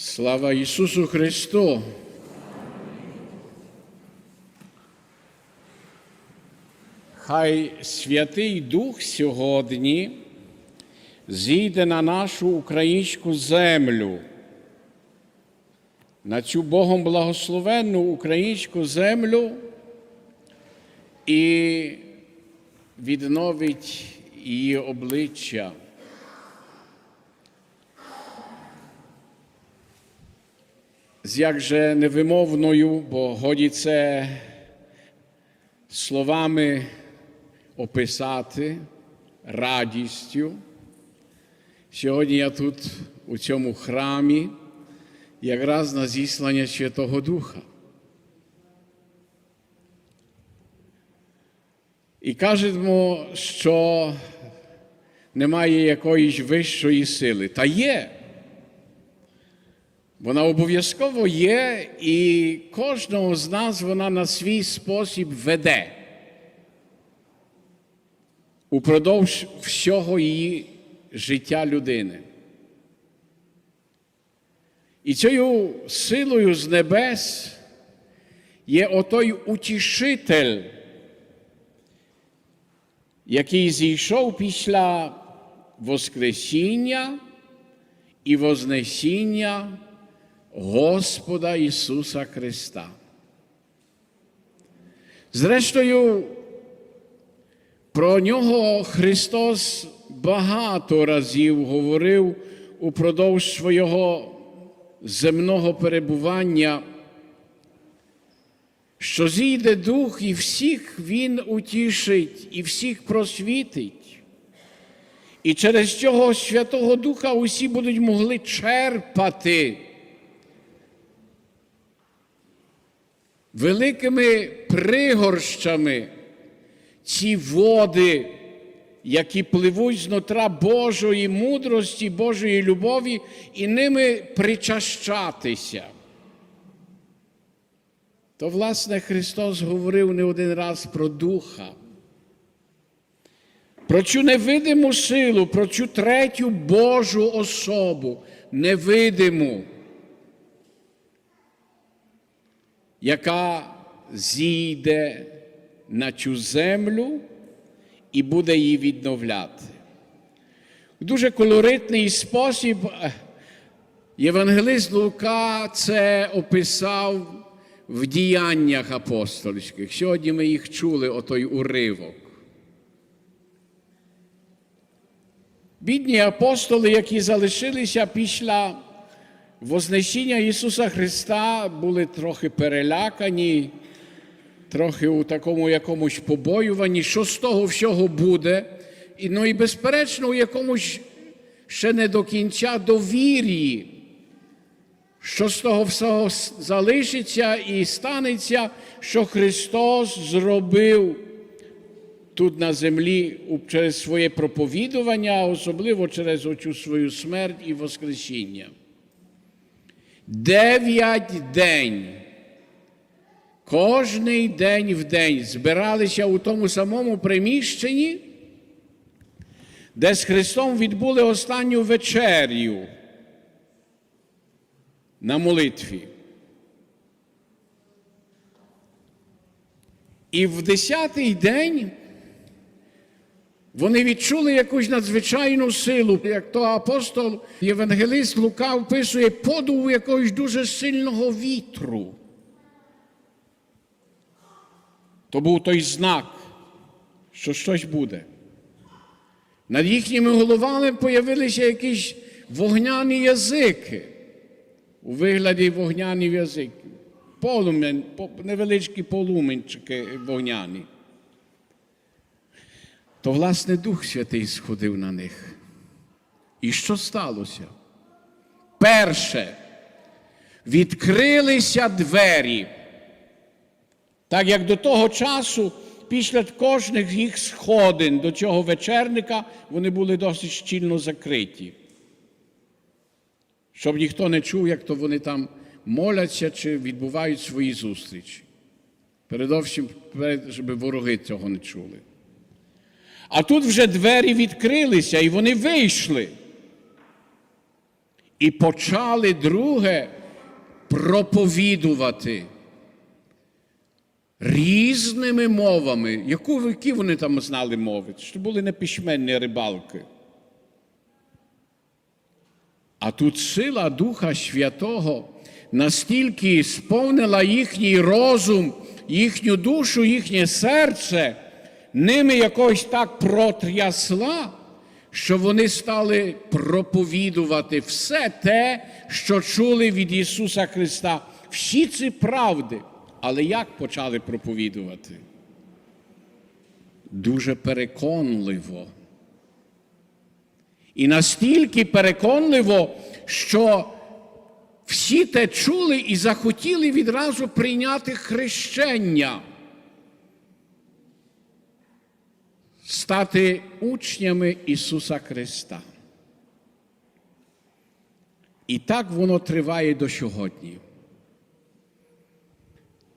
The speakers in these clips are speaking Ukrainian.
Слава Ісусу Христу! Хай Святий Дух сьогодні зійде на нашу українську землю, на цю Богом благословенну українську землю і відновить її обличчя. З якże невимовною, бо годі це словами описати радістю. Сьогодні я тут у цьому храмі, якраз на зіслання Святого Духа. І кажемо, що немає якоїсь вищої сили. Та є. Вона обов'язково є, і кожного з нас вона на свій спосіб веде упродовж всього її життя людини. І цією силою з небес є отой утішитель, який зійшов після Воскресіння і Вознесіння. Господа Ісуса Христа. Зрештою, про нього Христос багато разів говорив упродовж свого земного перебування, що зійде дух і всіх Він утішить, і всіх просвітить. І через цього Святого Духа усі будуть могли черпати. Великими пригорщами ці води, які пливуть з нутра Божої мудрості, Божої любові, і ними причащатися. То, власне, Христос говорив не один раз про Духа, про цю невидиму силу, про цю третю Божу особу, невидиму. Яка зійде на цю землю і буде її відновляти. В дуже колоритний спосіб Євангелист Лука це описав в діяннях апостольських. Сьогодні ми їх чули, отой уривок. Бідні апостоли, які залишилися після Вознесіння Ісуса Христа були трохи перелякані, трохи у такому якомусь побоюванні, що з того всього буде, і, ну і безперечно, у якомусь ще не до кінця довір'ї, що з того всього залишиться і станеться, що Христос зробив тут на землі через своє проповідування, особливо через оцю свою смерть і Воскресіння. Дев'ять день. Кожний день в день збиралися у тому самому приміщенні, де з Христом відбули останню вечерю на молитві. І в десятий день вони відчули якусь надзвичайну силу, як то апостол Євангелист Лука вписує подув якогось дуже сильного вітру. То був той знак, що щось буде. Над їхніми головами появилися якісь вогняні язики у вигляді вогняних язиків. Полумен, невеличкі полуменчики вогняні то, власне, Дух Святий сходив на них. І що сталося? Перше, відкрилися двері. Так як до того часу, після кожних їх сходин до цього вечерника, вони були досить щільно закриті. Щоб ніхто не чув, як то вони там моляться чи відбувають свої зустрічі. Передовсім, щоб вороги цього не чули. А тут вже двері відкрилися і вони вийшли. і почали друге проповідувати різними мовами. Яку, які вони там знали мови? Це були неписьменні рибалки. А тут сила Духа Святого настільки сповнила їхній розум, їхню душу, їхнє серце, ними якось так протрясла, що вони стали проповідувати все те, що чули від Ісуса Христа. Всі ці правди. Але як почали проповідувати? Дуже переконливо. І настільки переконливо, що всі те чули і захотіли відразу прийняти хрещення, стати учнями Ісуса Христа. І так воно триває до сьогодні.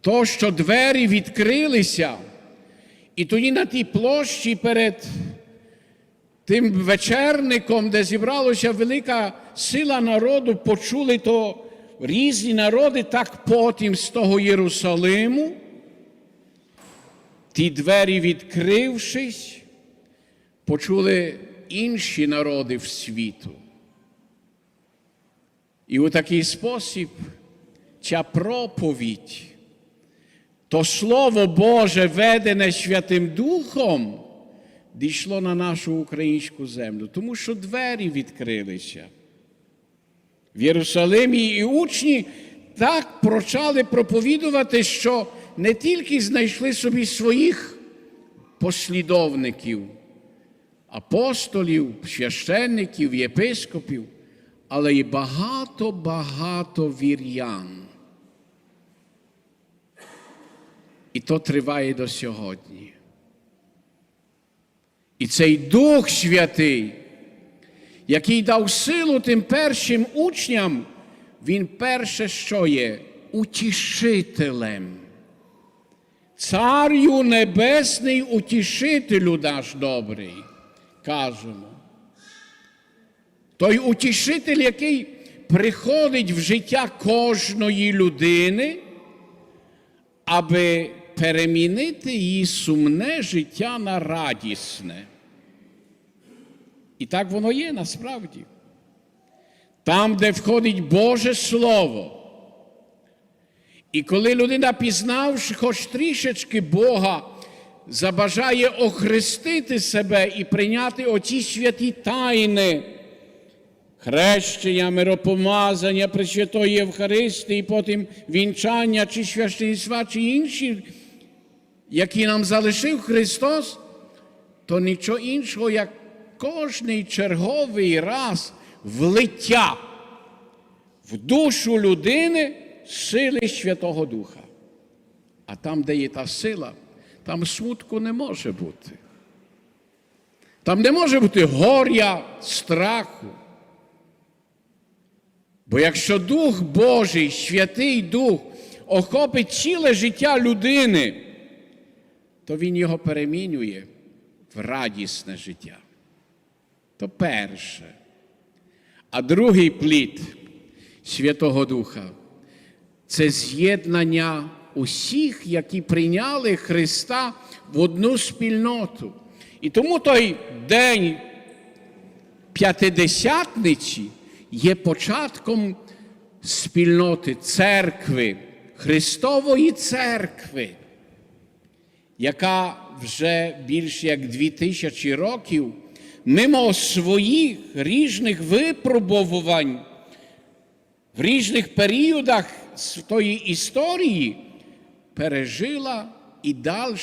То, що двері відкрилися, і тоді на тій площі перед тим вечерником, де зібралася велика сила народу, почули то різні народи, так потім з того Єрусалиму, ті двері відкрившись, почули інші народи в світу. І у такий спосіб ця проповідь, то Слово Боже, ведене Святим Духом, дійшло на нашу українську землю, тому що двері відкрилися. В Єрусалимі і учні так почали проповідувати, що не тільки знайшли собі своїх послідовників, апостолів, священників, єпископів, але й багато-багато вір'ян. І то триває до сьогодні. І цей Дух Святий, який дав силу тим першим учням, він перше, що є утішителем. Царю Небесний утішителю наш добрий, кажемо. Той утішитель, який приходить в життя кожної людини, аби перемінити її сумне життя на радісне. І так воно є насправді. Там, де входить Боже Слово. І коли людина, пізнавши хоч трішечки Бога, забажає охрестити себе і прийняти оті святі тайни, хрещення, миропомазання Пресвятої Євхаристії, потім вінчання чи священства, чи інші, які нам залишив Христос, то нічого іншого, як кожний черговий раз влиття в душу людини сили Святого Духа. А там, де є та сила, там смутку не може бути. Там не може бути горя, страху. Бо якщо Дух Божий, Святий Дух, охопить ціле життя людини, то Він його перемінює в радісне життя. То перше. А другий плід Святого Духа це з'єднання усіх, які прийняли Христа в одну спільноту. І тому той день п'ятидесятниці є початком спільноти церкви, Христової церкви, яка вже більше як дві тисячі років мимо своїх різних випробувань в різних періодах тої історії пережила і далі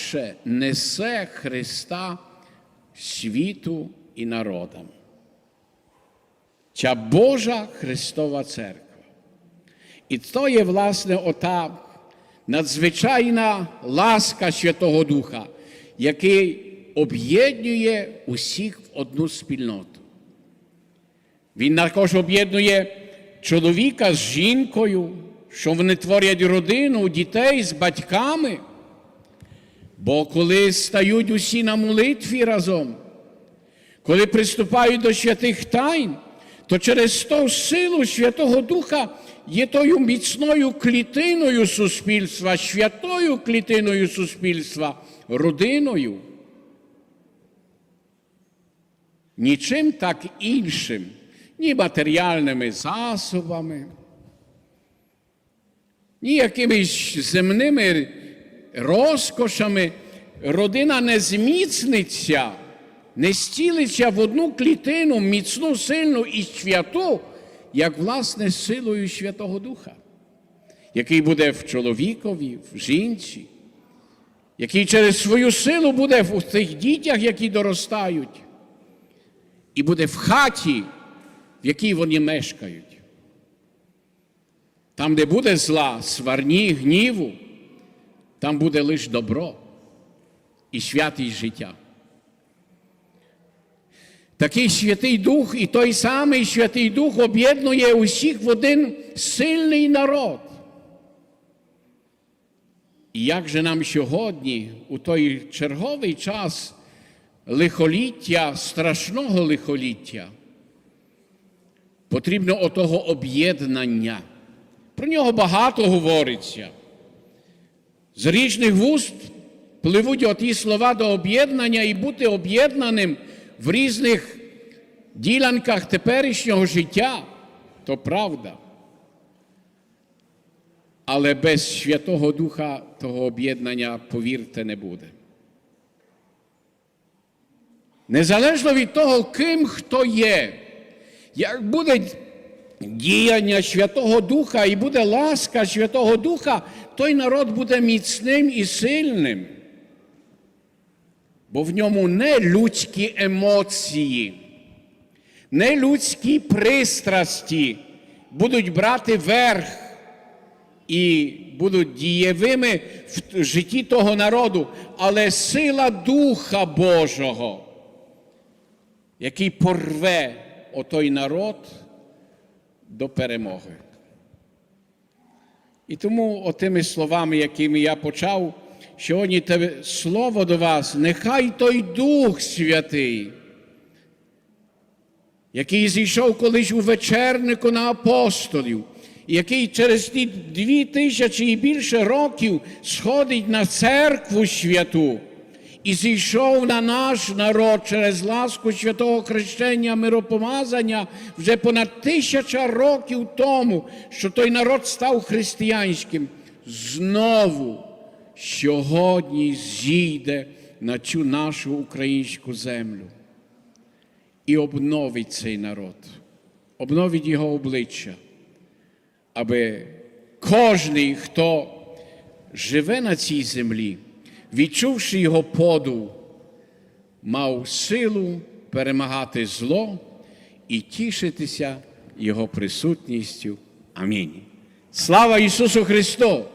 несе Христа світу і народам. Ця Божа Христова Церква. І то є, власне, ота надзвичайна ласка Святого Духа, який об'єднує усіх в одну спільноту. Він також об'єднує чоловіка з жінкою, що вони творять родину, дітей з батьками. Бо коли стають усі на молитві разом, коли приступають до святих тайн, то через ту силу Святого Духа є тою міцною клітиною суспільства, святою клітиною суспільства, родиною. Нічим так іншим, ні матеріальними засобами, ні якимись земними розкошами родина не зміцниться, не стілиться в одну клітину міцну, сильну і святу, як власне силою Святого Духа, який буде в чоловікові, в жінці, який через свою силу буде в тих дітях, які доростають, і буде в хаті, в якій вони мешкають. Там, де буде зла, сварні, гніву, там буде лише добро і святість життя. Такий Святий Дух і той самий Святий Дух об'єднує усіх в один сильний народ. І як же нам сьогодні, у той черговий час лихоліття, страшного лихоліття, потрібно отого об'єднання. Про нього багато говориться. З річних вуст пливуть оті слова до об'єднання і бути об'єднаним в різних ділянках теперішнього життя, то правда. Але без Святого Духа того об'єднання, повірте, не буде. Незалежно від того, ким хто є, як буде діяння Святого Духа і буде ласка Святого Духа, той народ буде міцним і сильним. Бо в ньому не людські емоції, не людські пристрасті будуть брати верх і будуть дієвими в житті того народу, але сила Духа Божого, який порве отой народ до перемоги. І тому отими словами, якими я почав, сьогодні те слово до вас, нехай той Дух Святий, який зійшов колись у вечернику на апостолів, який через ті дві тисячі і більше років сходить на церкву святу і зійшов на наш народ через ласку святого хрещення миропомазання вже понад тисяча років тому, що той народ став християнським, знову сьогодні зійде на цю нашу українську землю і обновить цей народ, обновить його обличчя, аби кожний, хто живе на цій землі, відчувши його подув, мав силу перемагати зло і тішитися Його присутністю. Амінь. Слава Ісусу Христу!